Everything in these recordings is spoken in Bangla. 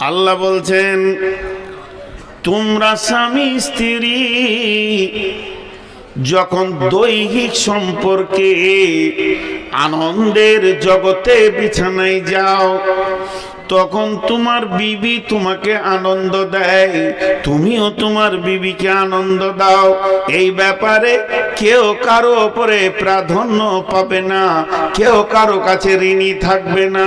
আল্লাহ বলছেন তোমরা স্বামী স্ত্রী যখন দৈহিক সম্পর্কে আনন্দের জগতে বিছানায় যাও তখন তোমার বিবি তোমাকে আনন্দ দেয়। তুমিও তোমার বিবিকে আনন্দ দাও। এই ব্যাপারে কেউ কারও ওপরে প্রাধান্য পাবে না। কেউ কারও কাছে ঋণী থাকবে না।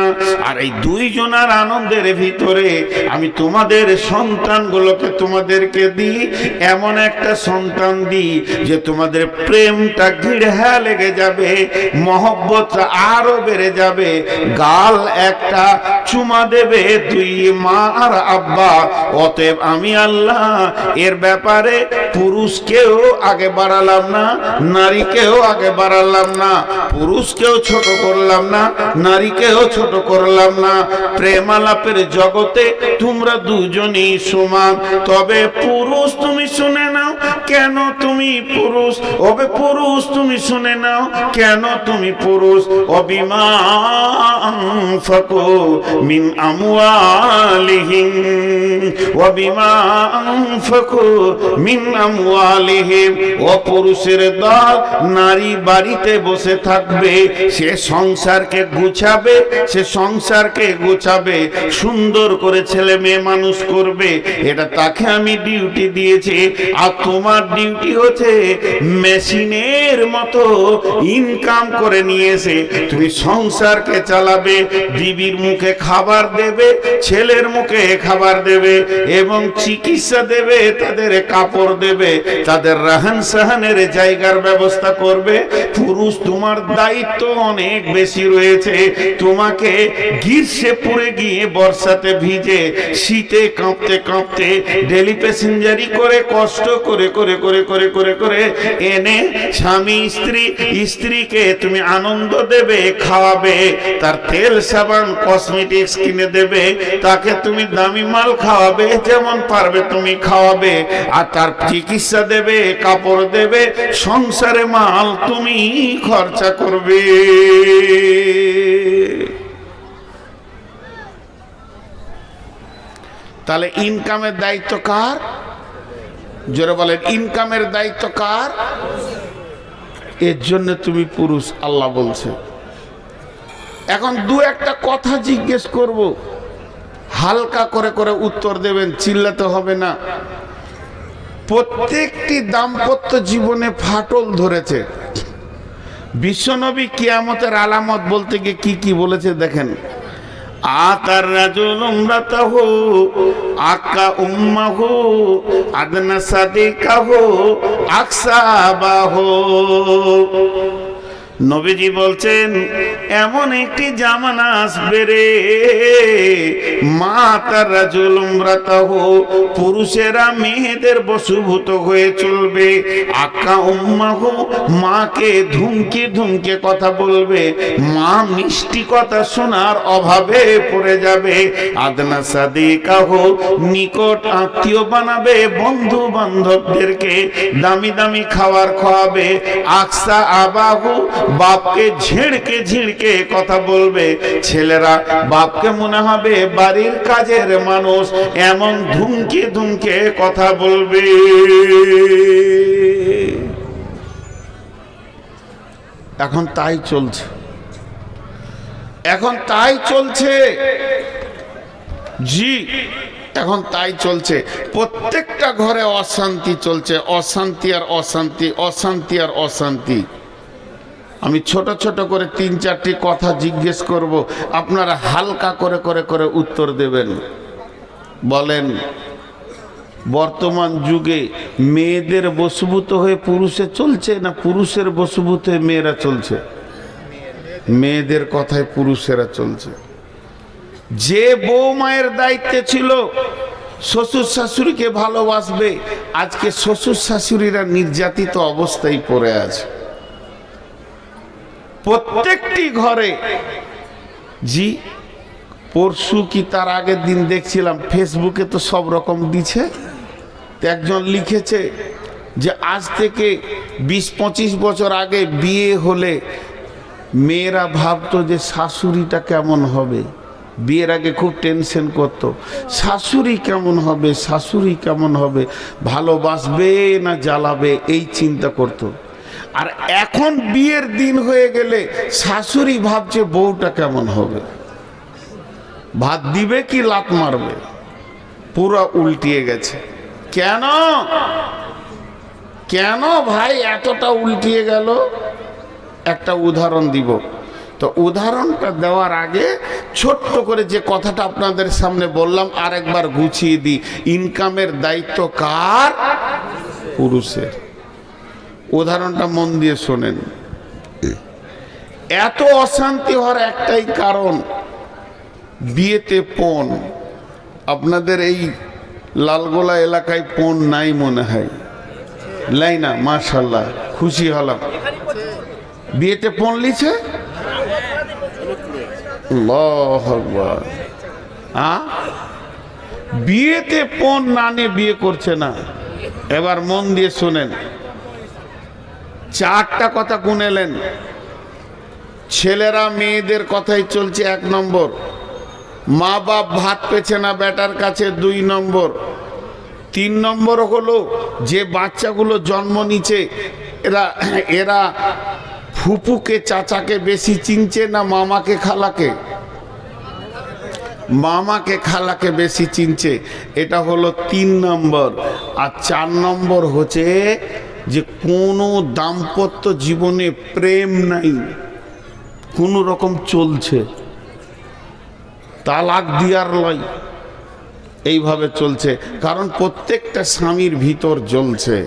আর এই দুইজনার আনন্দের ভিতরে আমি তোমাদের সন্তানগুলোকে তোমাদেরকে দিই। এমন একটা সন্তান দিই যে তোমাদের প্রেমটা ঘিড়হা লেগে যাবে, মহব্বতটা আরও বেড়ে যাবে। গাল একটা চুমা দেবে দুই মা আর আব্বা। অতএব আমি আল্লাহ এর ব্যাপারে পুরুষকেও আগে বাড়ালাম না, নারীকেও আগে বাড়ালাম না, পুরুষকেও ছোট করলাম না, নারীকেও ছোট করলাম না। প্রেম আলাপের জগতে তোমরা দুজনই সমান। তবে পুরুষ তুমি শুনে নাও, কেন তুমি পুরুষ? ওবে পুরুষ তুমি শুনে নাও, কেন তুমি পুরুষ? অবিমান মিন আমওয়ালিহিম ওবিমা আনফাকু মিন আমওয়ালিহিম ও পুরুষের দল নারী বাড়িতে বসে থাকবে, সে সংসারকে গুছাবে, সে সংসারকে গুছাবে, সুন্দর করে ছেলে মেয়ে মানুষ করবে, এটা তাকে আমি ডিউটি দিয়েছি। আর তোমার ডিউটি হচ্ছে মেশিনের মতো ইনকাম করে নিয়েছে তুমি সংসারকে চালাবে, বিবির মুখে খাবার দেবে, ছেলের মুখে খাবার দেবে এবং চিকিৎসা দেবে, তাদের কাপড় দেবে, তাদের রাহান সাহানের জায়গার ব্যবস্থা করবে। পুরুষ, তোমার দায়িত্ব অনেক বেশি রয়েছে। তোমাকে গ্রীষ্মে পড়ে গিয়ে বর্ষাতে ভিজে, শীতে কাঁপতে কাঁপতে, ডেলি প্যাসেঞ্জারি করে, কষ্ট করে করে করে করে করে করে এনে স্বামী, স্ত্রী, স্ত্রীকে তুমি আনন্দ দেবে, খাওয়াবে। তার তেল, সাবান কসমেটিক্স কিনে দেবে, তাকে তুমি দামি মাল খাওয়াবে, যেমন পারবে তুমি খাওয়াবে। আর তার চিকিৎসা দেবে, কাপড় দেবে, সংসারে মাল তুমি খরচা করবে। তাহলে ইনকামের দায়িত্ব কার? জোরে বলেন, ইনকামের দায়িত্ব কার? এর জন্য তুমি পুরুষ, আল্লাহ বলছে। এখন দু একটা কথা জিজ্ঞেস করব। হালকা করে করে উত্তর দেবেন, চিল্লাতে হবে না। প্রত্যেকটি দাম্পত্য জীবনে ফাটল ধরেছে। বিশ্বনবী কিয়ামতের আলামত বলতে গিয়ে কি কি বলেছে দেখেন। আতার রাজুল উমরাতাহু, আকা উম্মাহু, আদনা সাদিকাহু আকসাবাহু নবীজি বলছেন, এমন একটি জামানা আসবে রে। মা তার রাজুল পুরুষেরা মেয়েদের বসুভূত হয়ে চলবে। আকা উম্মাহু মাকে ধুমকে ধুমকে কথা বলবে। মা মিষ্টি কথা শোনার অভাবে পড়ে যাবে। আদনা সাদিকাহ নিকট আত্মীয় বানাবে বন্ধু বান্ধবদেরকে দামি দামি খাবার খাওয়াবে আকসা আবাহু বাপকে ঝিড়কে ঝিড়কে কথা বলবে। ছেলেরা, বাপকে মনে হবে বাড়ির কাজের মানুষ, এমন ধুমকে ধুমকে কথা বলবে। এখন তাই চলছে। এখন তাই চলছে। জি, এখন তাই চলছে। প্রত্যেকটা ঘরে অশান্তি চলছে। অশান্তি আর অশান্তি অশান্তি আর অশান্তি। আমি ছোট ছোট করে তিন চারটি কথা জিজ্ঞেস করব। আপনারা হালকা করে করে করে উত্তর দেবেন। বলেন, বর্তমান যুগে মেয়েদের বশভূত হয়ে পুরুষে চলছে না পুরুষের বশভূত হয়ে মেয়েরা চলছে? মেয়েদের কথায় পুরুষেরা চলছে। যে বউ মায়ের দায়িত্বে ছিল, শ্বশুর শাশুড়িকে ভালোবাসবে, আজকে শ্বশুর শাশুড়িরা নির্যাতিত অবস্থায় পড়ে আছে। প্রত্যেকটি ঘরে। জি, পরশু কি তার আগের দিন দেখছিলাম, ফেসবুকে তো সব রকম দিছে। একজন লিখেছে যে, আজ থেকে বিশ পঁচিশ বছর আগে বিয়ে হলে মেয়েরা ভাবতো যে শাশুড়িটা কেমন হবে। বিয়ের আগে খুব টেনশন করতো, শাশুড়ি কেমন হবে, শাশুড়ি কেমন হবে, ভালোবাসবে না জ্বালাবে, এই চিন্তা করতো। আর এখন বিয়ের দিন হয়ে গেলে শাশুড়ি ভাবছে বউটা কেমন হবে? ভাত দিবে কি লাত মারবে? পুরো উল্টিয়ে গেছে। কেন? কেন ভাই এতটা উল্টিয়ে গেল? একটা উদাহরণ দিব। তো উদাহরণটা দেওয়ার আগে ছোট্ট করে যে কথাটা আপনাদের সামনে বললাম, আরেকবার গুছিয়ে দিই। ইনকামের দায়িত্ব কার? পুরুষের। উদাহরণটা মন দিয়ে শোনেন। এত অশান্তি হওয়ার একটাই কারণ বিয়েতে পণ। আপনাদের এই লালগোলা এলাকায় পণ নাই মনে হয়। লাই না মাশাল্লাহ খুশি হলাম। বিয়েতে পণ লিছে? বিয়েতে পণ না নিয়ে বিয়ে করছে না। এবার মন দিয়ে শোনেন। চারটা কথা গুনেলেন ছেলেরা মেয়েদের কথাই চলছে এক নম্বর। মা বাপ ভাত পেছে না বেটার কাছে দুই নম্বর। তিন নম্বর হলো যে বাচ্চাগুলো জন্ম নিচ্ছে এরা এরা ফুপুকে, চাচাকে বেশি চিনছে না মামাকে, খালাকে? মামাকে, খালাকে বেশি চিনছে। এটা হলো তিন নম্বর। আর চার নম্বর হচ্ছে যে কোনো দাম্পত্য জীবনে প্রেম নাই, কোনো রকম চলছে। তালাক দিয়ার লয় এইভাবে চলছে। কারণ প্রত্যেকটা স্বামীর ভিতর জ্বলছে।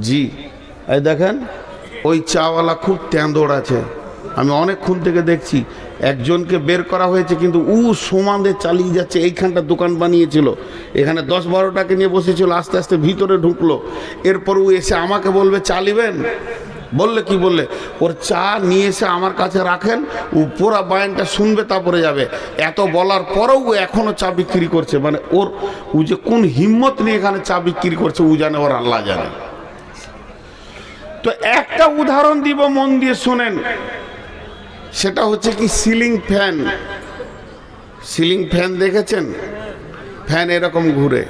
জি, এই দেখেন, ওই চাওয়ালা খুব তেঁদোড় আছে। আমি অনেকক্ষণ থেকে দেখছি একজনকে বের করা হয়েছে, কিন্তু উ সমানে চালিয়ে যাচ্ছে, এইখানটা দোকান বানিয়েছিল। এখানে দশ বারোটাকে নিয়ে বসেছিল, আস্তে আস্তে ভিতরে ঢুকলো। এরপর ও এসে আমাকে বলবে, চালিবেন? বললে কি বললে? ওর চা নিয়ে এসে আমার কাছে রাখেন ও পুরা বায়নটা শুনবে, তারপরে যাবে। এত বলার পরেও ও এখনও চা বিক্রি করছে। মানে ওর ও যে কোন হিম্মত নিয়ে এখানে চা বিক্রি করছে ও জানে, ওর আল্লাহ জানে। তো একটা উদাহরণ দিব, মন দিয়ে শোনেন। সেটা হচ্ছে কি সিলিং ফ্যান। সিলিং ফ্যান দেখেছেন? ফ্যান এরকম ঘুরে।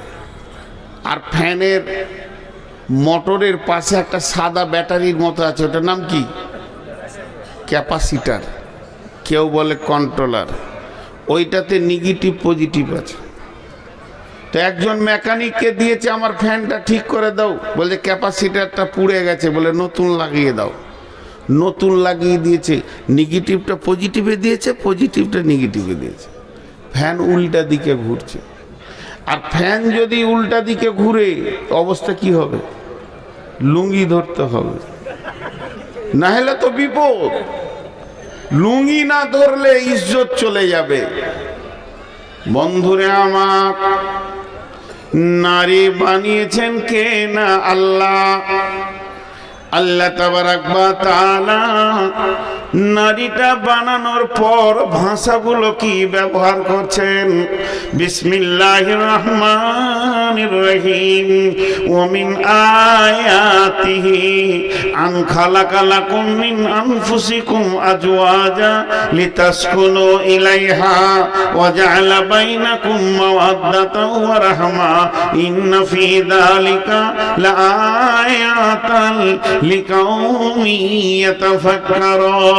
আর ফ্যানের মোটরের পাশে একটা সাদা ব্যাটারির মতো আছে, ওটার নাম কি? ক্যাপাসিটার। কেউ বলে কন্ট্রোলার। ওইটাতে নেগেটিভ, পজিটিভ আছে। তো একজন মেকানিককে দিয়েছে, আমার ফ্যানটা ঠিক করে দাও। বলে ক্যাপাসিটারটা পুড়ে গেছে। বলে, নতুন লাগিয়ে দাও। নতুন লাগিয়ে দিয়েছে। নেগেটিভটা পজিটিভে দিয়েছে পজিটিভটা নেগেটিভে দিয়েছে। ফ্যান উল্টা দিকে ঘুরছে। আর ফ্যান যদি উল্টা দিকে ঘুরে, অবস্থা কি হবে? লুঙ্গি ধরতে হবে। না হলে তো বিপদ। লুঙ্গি না ধরলে ইজ্জত চলে যাবে। বন্ধুরে আমার, নারী বানিয়েছেন কে না আল্লাহ? আল্লাহ তাবারাক নারীটা বানানোর পর ভাষাগুলো কি ব্যবহার করছেন? বিসমিল্লাহির রহমান রহিম। ওমিন আয়াতিহি আন খালাকা লাকুম মিন আনফুসিকুম আজওয়াজা লিতাসকুনু ইলাইহা ওয়া জাআলা বাইনাকুম মাওয়াদ্দাতাও ওয়া রাহমা। ইন্না ফি যালিকা লাআয়াতান লিকাউমি ইয়াতাফাক্কারুন।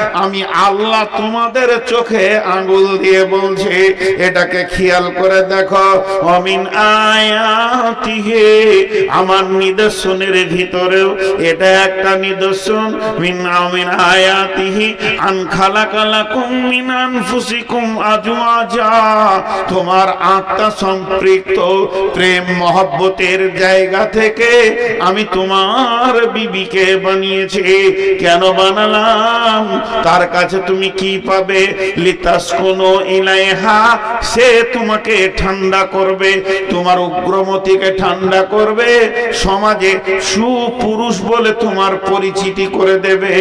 আমি আল্লাহ তোমাদের চোখে আঙ্গুল দিয়ে বলছি, এটাকে খেয়াল করে দেখো। অমিন আয়াতিহে, আমার নিদর্শনের ভিতরেও এটা একটা নিদর্শন। মিন আয়াতিহি, আন মিন তোমার আত্মা সম্পৃক্ত প্রেম মহব্বতের জায়গা থেকে আমি তোমার বিবিকে বানিয়েছি। কেন বানালাম? তার কাছে তুমি কি পাবে? লিতাস কোনো ইলাইহা, সে তোমাকে ঠান্ডা করবে, তোমার উগ্রমতিকে ঠান্ডা করবে, সমাজে সুপুরুষ বলে তোমার পরিচিতি করে দেবে।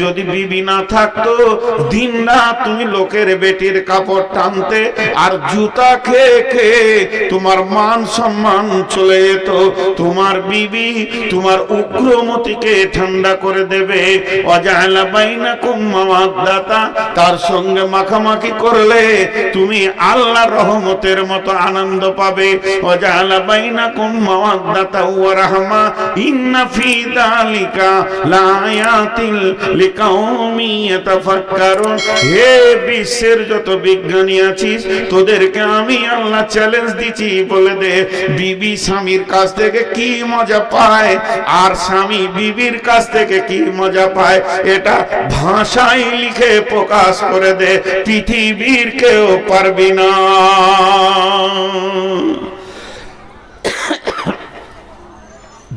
যদি বিবি না থাকতো, দিন না তুমি লোকের বেটির কাপড় টানতে আর জুতা খেয়ে খেয়ে তোমার মান সম্মান চলে যেত। তোমার বিবি তোমার উগ্রমতিকে ঠান্ডা করে দেবে। অজাহলা বাইনা তার সঙ্গে মাখামাখি করলে তুমি আল্লাহ রহমতের মতো আনন্দ পাবে। অজাহলা বাইনা কুম্মাদাতা ওয়া রাহমা, ইন্না ফি লায়াতিল লিকাউমি হে বিশ্বের যত বিজ্ঞানী আছিস, তোদেরকে আমি আল্লাহ চ্যালেঞ্জ দিচ্ছি বলে দে, বিবি স্বামীর কাছ থেকে কি মজা পায়? আর স্বামী বিবির কাছ থেকে কি মজা পায়? এটা ভাষায় লিখে প্রকাশ করে দে, পৃথিবীর কেউ পারবি না।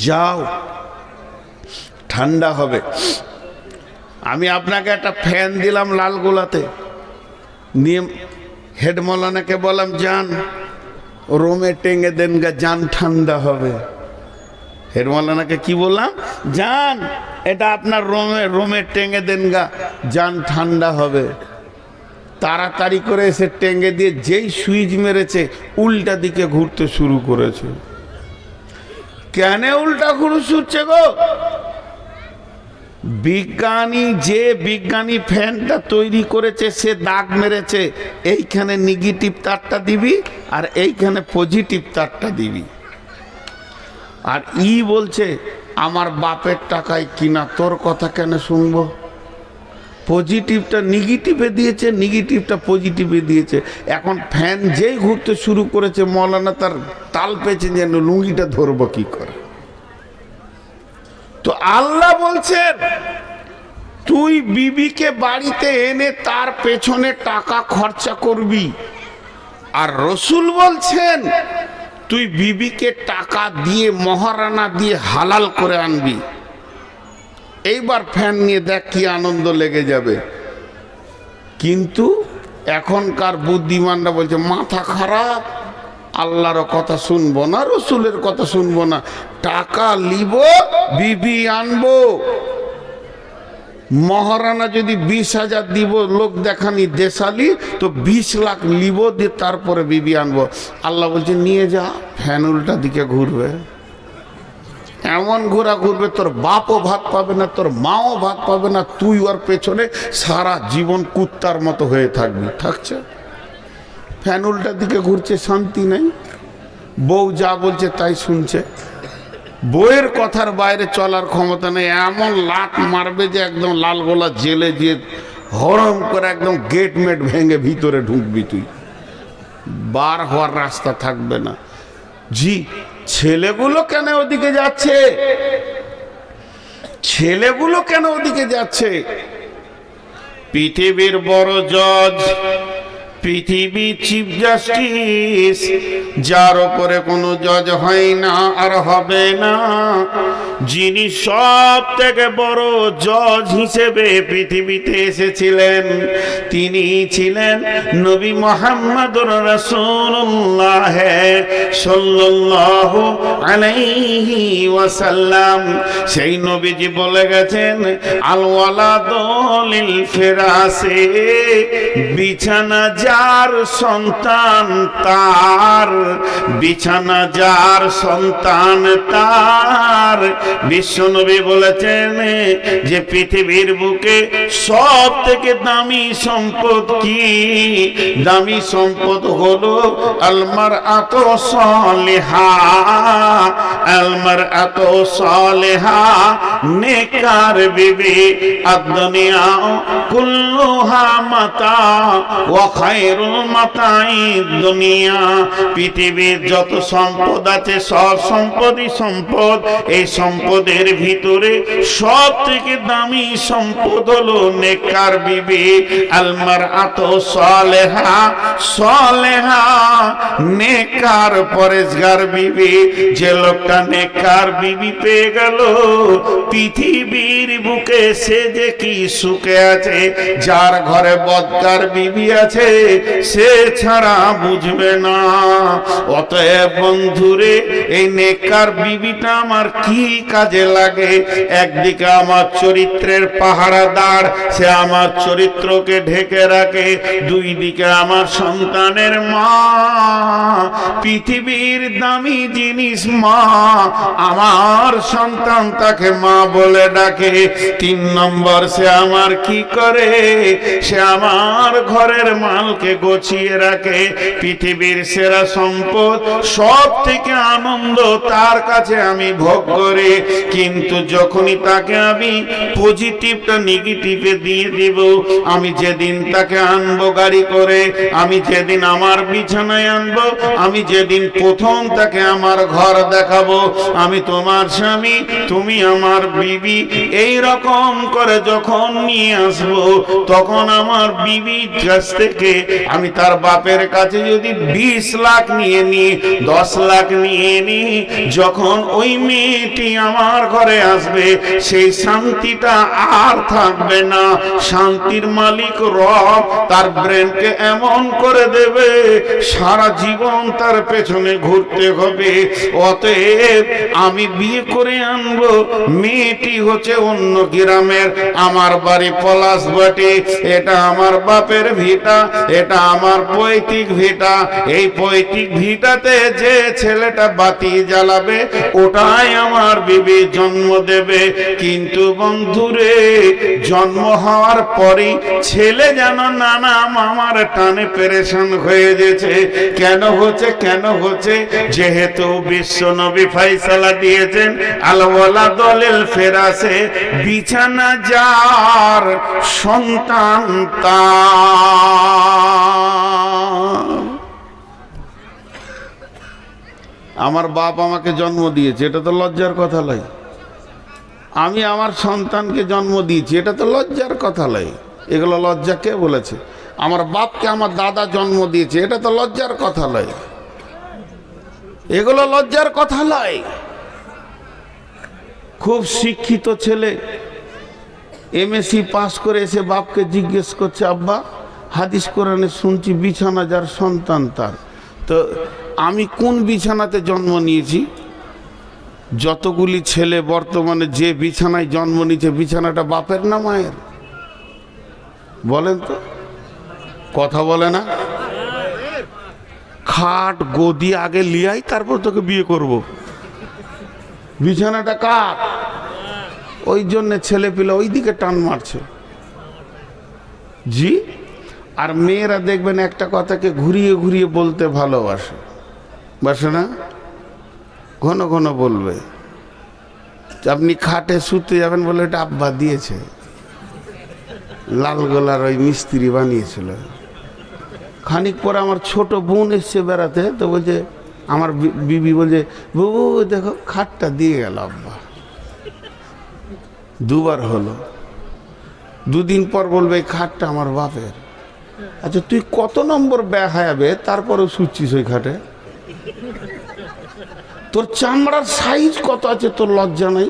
যাও, ঠান্ডা হবে। আমি আপনাকে একটা ফ্যান দিলাম লাল গোলাতে নিয়ে হেড মৌলানাকে বললাম যান রোমে টেঙ্গে দেন গা যান ঠান্ডা হবে। হেড মৌলানাকে কি বললাম? যান এটা আপনার রোমে রোমে টেঙ্গে দেন গা, যান ঠান্ডা হবে। তাড়াতাড়ি করে এসে টেঙ্গে দিয়ে যেই সুইচ মেরেছে, উল্টা দিকে ঘুরতে শুরু করেছে। কেন উল্টা ঘুরু ছুটছে গো? বিজ্ঞানী যে বিজ্ঞানী ফ্যানটা তৈরি করেছে, সে দাগ মেরেছে। এইখানে নেগেটিভ তারটা দিবি, আর এইখানে পজিটিভ তারটা দিবি। আর ই বলছে আমার বাপের টাকায় কিনা তোর কথা কেন শুনব? পজিটিভটা নেগেটিভে দিয়েছে নেগেটিভটা পজিটিভে দিয়েছে। এখন ফ্যান যেই ঘুরতে শুরু করেছে, মৌলানা তার তাল পেয়েছে যেন লুঙ্গিটা ধরবো কি করে? তো আল্লাহ বলছেন, তুই বিবিকে বাড়িতে এনে তার পেছনে টাকা খরচা করবি। আর রসুল বলছেন তুই বিবিকে টাকা দিয়ে, মহারানা দিয়ে হালাল করে আনবি। এইবার ফ্যান নিয়ে দেখ কি আনন্দ লেগে যাবে। কিন্তু এখনকার বুদ্ধিমানরা বলছে, মাথা খারাপ, আল্লাহর কথা শুনব না, রসুলের কথা শুনব না, টাকা লিব বিবি আনব। মহারানা যদি বিশ হাজার দিব, লোক দেখানি দেশালি, তো বিশ লাখ লিব দিয়ে তারপরে বিবি আনব। আল্লাহ বলছে, নিয়ে যা, ফ্যান উল্টা দিকে ঘুরবে। এমন ঘোরা ঘুরবে, তোর বাপও ভাত পাবে না, তোর মাও ভাত পাবে না, তুই ওর পেছনে সারা জীবন কুত্তার মতো হয়ে থাকবি। থাকছে? ফ্যান উল্টার দিকে ঘুরছে, শান্তি নেই। বউ যা বলছে, তাই শুনছে। বইয়ের কথার বাইরে চলার ক্ষমতা নেই। এমন লাট মারবে যে একদম লাল গোলা জেলে যে হরম করে একদম গেট মেট ভেঙে ভিতরে ঢুকবি তুই। বার হওয়ার রাস্তা থাকবে না। জি, ছেলেগুলো কেন ওদিকে যাচ্ছে? ছেলেগুলো কেন ওদিকে যাচ্ছে? পৃথিবীর বড় জজ পৃথিবী চিফ জাস্টিস যার উপরে কোনো জজ হয় না, আর হবে না। যিনি সব থেকে বড় জজ হিসেবে পৃথিবীতে এসেছিলেন, তিনি ছিলেন নবী মোহাম্মদ রসুল্লাহ সাল্লাল্লাহু আলাইহি ওয়াসাল্লাম। সেই নবীজি বলে গেছেন আলওয়ালা দলিল ফেরাসে বিছানা যার সন্তান তার, বিছানা যার সন্তান তার। বিশ্বনবী বলেছেন যে পৃথিবীর বুকে সব থেকে দামি সম্পদ কি? দামি সম্পদ হলো আলমার আত সলেহা। আলমার আত সলেহা নেকার বিবি আদনিয়া কুল্লুহা মাতা ওয়া খায়রুল মাতাই দুনিয়া। পৃথিবী বিবির যত সম্পদ আছে, সব সম্পদই সম্পদ। এই সম্পদের ভিতরে সব থেকে দামি সম্পদ হলো নেকার বিবি আলমার আত সলেহা। সলেহা নেকার পরেজগার বিবি। যে লোকটা নেকার বিবি পেয়ে গেল, পৃথিবীর বুকে সে যে কি সুখে আছে, যার ঘরে বদকার বিবি আছে সে ছাড়া বুঝবে না। অতএব বন্ধুরে, এই নেকার বিবিটা আমার কি কাজে লাগে? একদিকে আমার চরিত্রের পাহারাদার, সে আমার চরিত্রকে ঢেকে রাখে। দুই দিকে আমার সন্তানের মা, পৃথিবীর দামি জিনিস মা। আমার সন্তান তাকে মা বলে ডাকে। তিন নম্বর, সে আমার কি করে? সে আমার ঘরের মালকে গছিয়ে রাখে। পৃথিবীর সেরা সম্পদ সব থেকে আনন্দ তার কাছে আমি ভোগ করি। কিন্তু যখনই তাকে আমি পজিটিভটা নেগেটিভে দিয়ে দিব, আমি যেদিন তাকে আনব গাড়ি করে, আমি যেদিন আমার বিছানায় আনব, আমি যেদিন প্রথম তাকে আমার ঘর দেখাবো, আমি তোমার স্বামী, তুমি আমার বিবি, এই রকম করে যখন নিয়ে আসব, তখন আমার বিবির কাছ থেকে আমি তার বাপের কাছে যদি বিশ লাখ নিয়ে নি, দশ লাখ নিয়ে নি, যখন ওই মেয়েটি আমার ঘরে আসবে, সেই শান্তিটা আর থাকবে না। শান্তির মালিক রব তার ব্রেনকে এমন করে দেবে, সারা জীবন তার পেছনে ঘুরতে হবে। অতএব আমি বিয়ে করে আনব, মেয়েটি হচ্ছে অন্য গ্রামের, আমার বাড়ি পলাশ বাটি, এটা আমার বাপের ভিটা এটা আমার পৈতৃক ভিটা। এই পৈতৃক ভিটাতে যে ছেলেটা বাতি জ্বালাবে, ওটাই আমার বিবি জন্ম দেবে। কিন্তু বন্ধুরে, জন্ম হওয়ার পরেই ছেলে যেন নানা মামার টানে পেরেশান হয়ে গেছে। কেন হচ্ছে কেন হচ্ছে? যেহেতু বিশ্ব নবী ফাইসালা দিয়েছেন, আলওয়ালা দলেল ফেরাসে বিছানা যার সন্তান তার। আমার বাপ আমাকে জন্ম দিয়েছে, এটা তো লজ্জার কথা লয় আমি আমার সন্তানকে জন্ম দিয়েছি, এটা তো লজ্জার কথা লয় এগুলো লজ্জা কে বলেছে? আমার বাপকে আমার দাদা জন্ম দিয়েছে, এটা তো লজ্জার কথা লয় এগুলো লজ্জার কথা লয় খুব শিক্ষিত ছেলে এমএসসি পাস করে এসে বাপকে জিজ্ঞেস করছে, আব্বা হাদিস কোরআনে শুনছি বিছানা যার সন্তান তার। তো আমি কোন বিছানাতে জন্ম নিয়েছি? যতগুলি ছেলে বর্তমানে যে বিছানায় জন্ম নিয়েছে, বিছানাটা বাপের না মায়ের? বলেন তো। কথা বলে না। খাট, গদি আগে লিয়াই, তারপর তোকে বিয়ে করব। বিছানাটা কার? ওই জন্যে ছেলে পিলে ওই দিকে টান মারছে। জি? আর মেয়েরা দেখবেন একটা কথাকে ঘুরিয়ে ঘুরিয়ে বলতে ভালোবাসে। বাসে না? ঘন ঘন বলবে। আপনি খাটে শুতে যাবেন বলে এটা আব্বা দিয়েছে। লাল গোলার ওই মিস্ত্রি বানিয়েছিল। খানিক পরে আমার ছোট বোন এসছে বেড়াতে, তো বলছে, আমার বিবি বলছে বাবু দেখো, খাটটা দিয়ে গেল আব্বা। দুবার হলো। দুদিন পর বলবে, এই খাটটা আমার বাপের। আচ্ছা তুই কত নম্বর ব্যয় হায়াবে তারপরেও শুচ্ছিস ওই খাটে তোর চামড়ার সাইজ কত আছে? তোর লজ্জা নাই।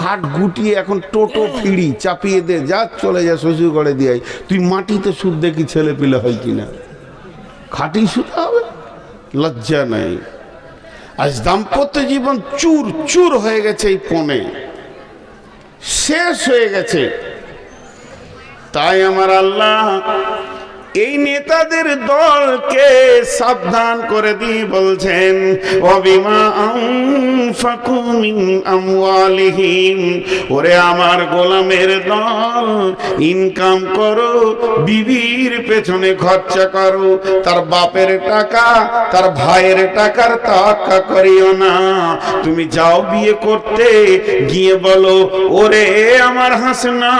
খাট গুটিয়ে এখন টোটো ফিড়ি চাপিয়ে দে, যা চলে যা শ্বশুর করে দিয়ে তুই মাটিতে সুদ দেখি ছেলে পিলে হয় কিনা। খাটি শুতে হবে? লজ্জা নাই। আজ দাম্পত্য জীবন চুর চুর হয়ে গেছে এই পণে শেষ হয়ে গেছে। তাই আমার আল্লাহ এই নেতাদের দলকে সাবধান করে দিয়ে বলছেন, অবিমা ওরে আমার গোলামের দল, ইনকাম করো, বিবির পেছনে খরচা করো, তার বাপের টাকা, তার ভাইয়ের টাকার তাক্কা করিও না। তুমি যাও বিয়ে করতে, গিয়ে বলো, ওরে আমার হাসনা,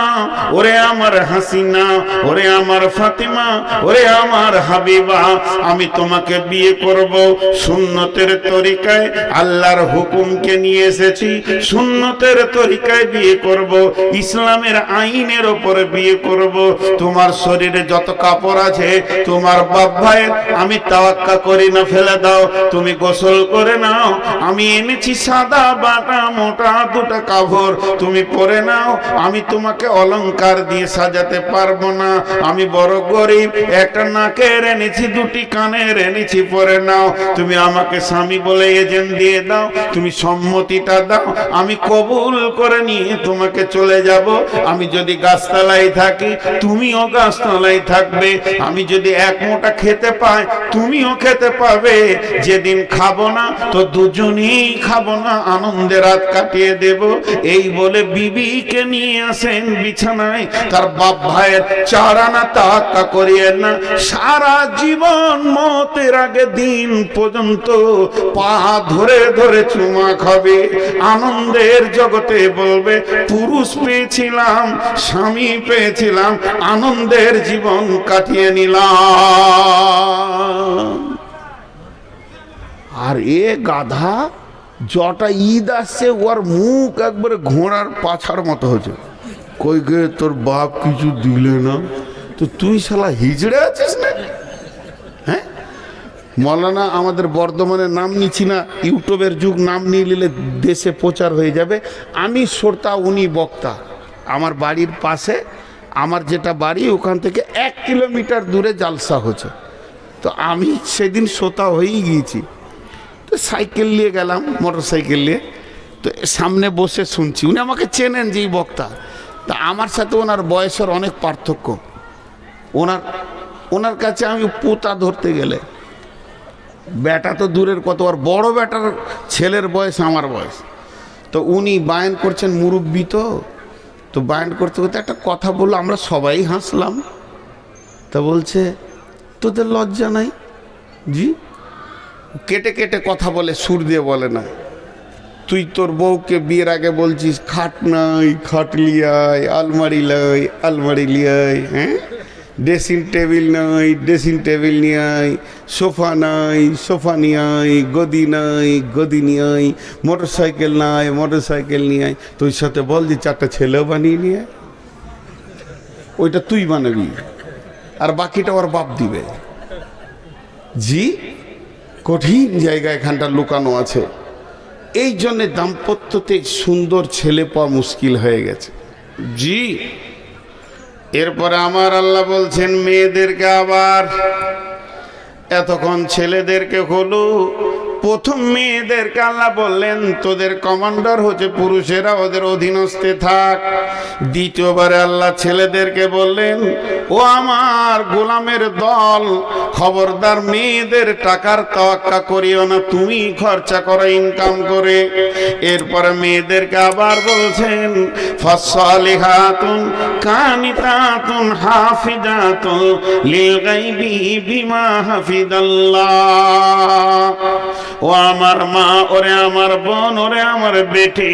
ওরে আমার হাসিনা, ওরে আমার ফাতিমা ওরে আমার হাবিবা, আমি তোমাকে বিয়ে করব। সুন্নতের তরিকায় আল্লাহর হুকুমকে নিয়ে এসেছি। সুন্নতের তরিকায় বিয়ে করব। ইসলামের আইনের ওপরে বিয়ে করব। তোমার শরীরে যত কাপড় আছে, তোমার বাপ ভাইয়ের, আমি তাওয়াক্কা করি না, ফেলে দাও। তুমি গোসল করে নাও। আমি এনেছি সাদা বাটা, মোটা দুটা কাপড়। তুমি পরে নাও। আমি তোমাকে অলংকার দিয়ে সাজাতে পারব না। আমি বড় গরিব একটা নাকের এনেছি দুটি কানের এনেছি পরে নাও। তুমি আমাকে স্বামী বলে এজেন্ট দিয়ে দাও, তুমি সম্মতিটা দাও, আমি কবুল করে নিয়ে তোমাকে চলে যাব। আমি যদি গাছতলায় থাকি, তুমিও গাছতলায় থাকবে। আমি যদি এক মোটা খেতে পাই, তুমিও খেতে পাবে। যেদিন খাব না, তো দুজনেই খাব না, আনন্দে রাত কাটিয়ে দেব। এই বলে বিবিকে নিয়ে আসেন বিছানায়। তার বাপ ভাইয়ের চারানা তাক্কা করিয়েন না। সারা জীবন মতের আগে দিন পর্যন্ত পা ধরে ধরে চুমা খাবে। আনন্দের জগতে বলবে, পুরুষ পেয়েছিলাম, স্বামী পেয়েছিলাম, আনন্দের জীবন কাটিয়ে নিলাম। আর এ গাধা জটা ঈদ আসছে, ওর মুখ একবারে ঘোড়ার পাছার মতো হয়েছে। কই গে, তোর বাপ কিছু দিলে না? তো তুই শালা হিজড়ে আছিস না? হ্যাঁ? মৌলানা, আমাদের বর্ধমানের নাম নিচ্ছি না, ইউটিউবের যুগ, নাম নিয়ে নিলে দেশে প্রচার হয়ে যাবে। আমি শ্রোতা, উনি বক্তা। আমার বাড়ির পাশে, আমার যেটা বাড়ি, ওখান থেকে এক কিলোমিটার দূরে জালসা হচ্ছে। তো আমি সেদিন শ্রোতা হয়েই গিয়েছি। তো সাইকেল নিয়ে গেলাম মোটর সাইকেল নিয়ে। তো সামনে বসে শুনছি। উনি আমাকে চেনেন যে বক্তা। তা আমার সাথে ওনার বয়সের অনেক পার্থক্য। ওনার ওনার কাছে আমি পোতা ধরতে গেলে। বেটা তো দূরের কত আর বড় বেটার ছেলের বয়স আমার বয়স। তো উনি বায়ন করছেন মুরব্বী তো তো বায়ন করতে করতে একটা কথা বলল, আমরা সবাই হাসলাম। তা বলছে, তোদের লজ্জা নাই? জি। কেটে কেটে কথা বলে, সুর দিয়ে বলে না। তুই তোর বউকে বিয়ের আগে বলছিস, খাট নাই, খাট লিয়াই, আলমারি লাই, আলমারি লিয়াই হ্যাঁ? ড্রেসিং টেবিল নাই, ড্রেসিং টেবিল নিয়ে আয় সোফা নাই, সোফা নিয়ে আয় গদি নাই, গদি নিয়ে আয় মোটর সাইকেল নাই মোটর সাইকেল নিয়ে আয় তুই সাথে বল যে চারটা ছেলেও বানিয়ে নিয়ে। ওইটা তুই বানাবি। আর বাকিটা ওর বাপ দিবে। জি, কঠিন জায়গা এখানটা লুকানো আছে। এই জন্যে দাম্পত্যতে সুন্দর ছেলে পাওয়া মুশকিল হয়ে গেছে। জি। এরপরে আমার আল্লাহ বলছেন মেয়েদেরকে আবার এতক্ষণ ছেলেদেরকে হলো প্রথম মেয়েদেরকে আল্লাহ বললেন, তোদের কমান্ডার হচ্ছে পুরুষেরা, ওদের অধীনস্থে থাক। দ্বিতীয়বারে আল্লাহ ছেলেদেরকে বললেন, ও আমার গোলামের দল, খবরদার মেয়েদের টাকার তোয়াক্কা করিও না, তুমি খরচা করো ইনকাম করে। এরপরে মেয়েদেরকে আবার বলছেন ফসলিহাতুন কানিতাতুন হাফিজাতুন লিল গাইবি বিমা হাফিজাল্লাহ ও আমার মা, ওরে আমার বোন, ওরে আমার বেটি,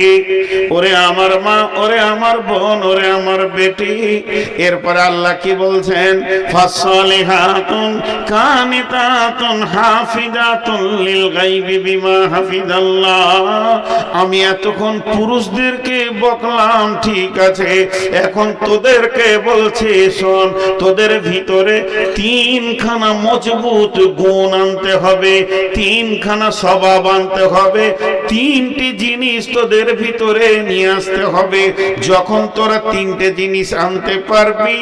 ওরে আমার মা, ওরে আমার বোন, ওরে আমার বেটি। এরপরে আল্লাহ কি বলছেন? ফাসলিহাতুন কানিতাতুন হাফিজাতুন লিল গাইবি বিমা হাফিজাল্লাহ। আমি এতক্ষণ পুরুষদেরকে বকলাম, ঠিক আছে, এখন তোদেরকে বলছি, শোন, তোদের ভিতরে তিনখানা মজবুত গুণ আনতে হবে, তিনখানা স্বভাব আনতে হবে। তিনটি জিনিস তোদের ভিতরে নিয়ে আসতে হবে। যখন তোরা তিনটে জিনিস আনতে পারবি,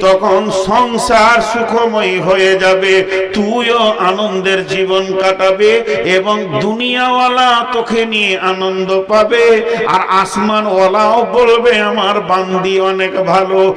তখন সংসার সুখময় হয়ে যাবে। তুইও আনন্দের জীবন কাটাবে এবং দুনিয়াওয়ালা তোকে নিয়ে আনন্দ পাবে। আর আসমানওয়ালাও বলবে, আমার বান্দি অনেক ভালো।